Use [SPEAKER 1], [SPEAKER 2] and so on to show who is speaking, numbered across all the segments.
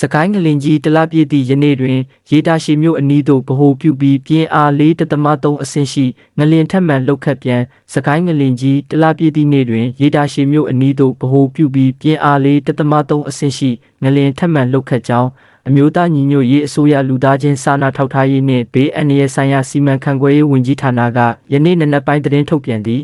[SPEAKER 1] စကိုင်းငလင်ကြီးတလပြည့်သည့်ယနေ့တွင် ရေတာရှည်မြို့အနီးသို့ဗဟိုပြုပြီးပြင်းအား4.3အဆင့်ရှိငလင်ထက်မှန်လှုပ်ခတ်ပြန်စကိုင်းငလင်ကြီးတလပြည့်သည့်နေ့တွင်ရေတာရှည်မြို့အနီးသို့ဗဟိုပြုပြီးပြင်းအား4.3အဆင့်ရှိငလင်ထက်မှန်လှုပ်ခတ်ကြောင်းအမျိုးသားညီညွတ်ရေးအစိုးရလူသားချင်းစာနာထောက်ထားရေးနှင့်ဘေးအန္တရာယ်ဆိုင်ရာစီမံခန့်ခွဲရေးဝန်ကြီးဌာနကယနေ့နံနက်ပိုင်းသတင်းထုတ်ပြန်သည်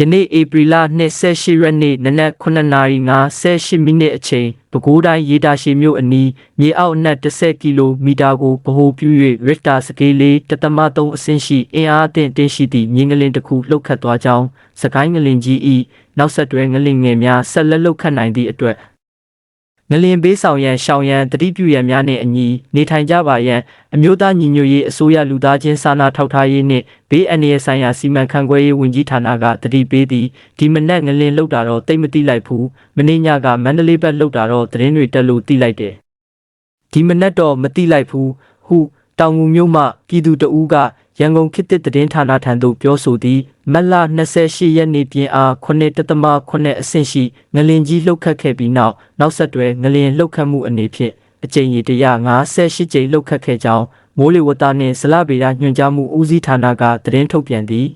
[SPEAKER 1] ယနေ့ဧပြီလ28ရက်နေ့နနက်9:58မိနစ်အချိန်ပဲခူးတိုင်းရေတာရှည်မြို့အနီးမြေအောက်အနက်10ကီလိုမီတာကိုဗဟိုပြု၍ Richter scale 3.3အဆင့်ရှိအင်အားအသင့်တင်ရှိသည့်မြေငလင်တစ်ခုလှုပ်ခတ်သွားကြောင်းစကိုင်းငလင်ကြီး၏နောက်ဆက်တွဲငလင်ငယ်များဆက်လက်လှုပ်ခတ်နိုင်သည့်အတွက် ငလင်ဘေးဆောင်ရန်ရှောင်ရန်တတိပြုရန်များနှင့်အညီနေထိုင်ကြပါရန်အမျိုးသားညီညွတ်ရေးအစိုးရလူသားချင်းစာနာထောက်ထားရေးနှင့်ဘေးအန္တရာယ်ဆိုင်ရာစီမံခန့်ခွဲရေးဝန်ကြီးဌာနကတတိပေးသည်ဒီမနက်ငလင်လှုပ်တာတော့တိတ်မတိလိုက်ဘူးမင်းညကမန္တလေးဘက်လှုပ်တာတော့သတင်းတွေတက်လို့တိလိုက်တယ်ဒီမနက်တော့မတိလိုက်ဘူးဟုတောင်ငူမြို့မှပြည်သူတဦးက ရန်ကုန်ခေတ်သစ်သတင်းဌာနထံသို့ပြောဆိုသည်မတ်လ28ရက်နေ့ပြင်အား9.8အဆင့်ရှိငလင်ကြီးလှုပ်ခတ်ခဲ့ပြီးနောက်နောက်ဆက်တွဲငလင်လှုပ်ခတ်မှုအနေဖြင့်အကြိမ်ရေ158ကြိမ်လှုပ်ခတ်ခဲ့ကြောင်းမိုးလေဝသနှင့်ဇလဗေဒညွှန်ကြားမှုဦးစီးဌာနကသတင်းထုတ်ပြန်သည်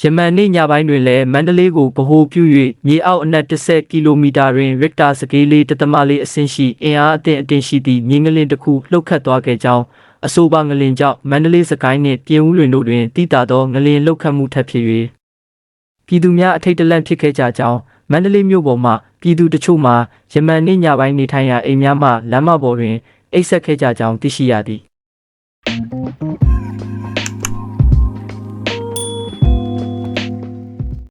[SPEAKER 1] ယမန်နေ့ညပိုင်းတွင်လည်းမန္တလေးကိုဗဟိုပြု၍မြေအောက်အနက်10ကီလိုမီတာတွင် Richter scale 1.4အဆင့်ရှိအင်အားအသင့်အတင်ရှိသည့်မြေငလင်တစ်ခုလှုပ်ခတ်သွားခဲ့ကြောင်း အဆိုပါငလင်ကြောင့်မန္တလေးစကိုင်းနှင့်ပြင်ဦးလွင်တို့တွင်တိတာသောငလင်လှုပ်ခတ်မှုထပ်ဖြစ်၍ပြည်သူများအထိတ်တလန့်ဖြစ်ခဲ့ကြကြောင်းမန္တလေးမြို့ပေါ်မှပြည်သူတချို့မှယမန်နေ့ညပိုင်းနေထိုင်ရာအိမ်များမှလမ်းမပေါ်တွင်အိပ်ဆက်ခဲ့ကြကြောင်းသိရှိရသည်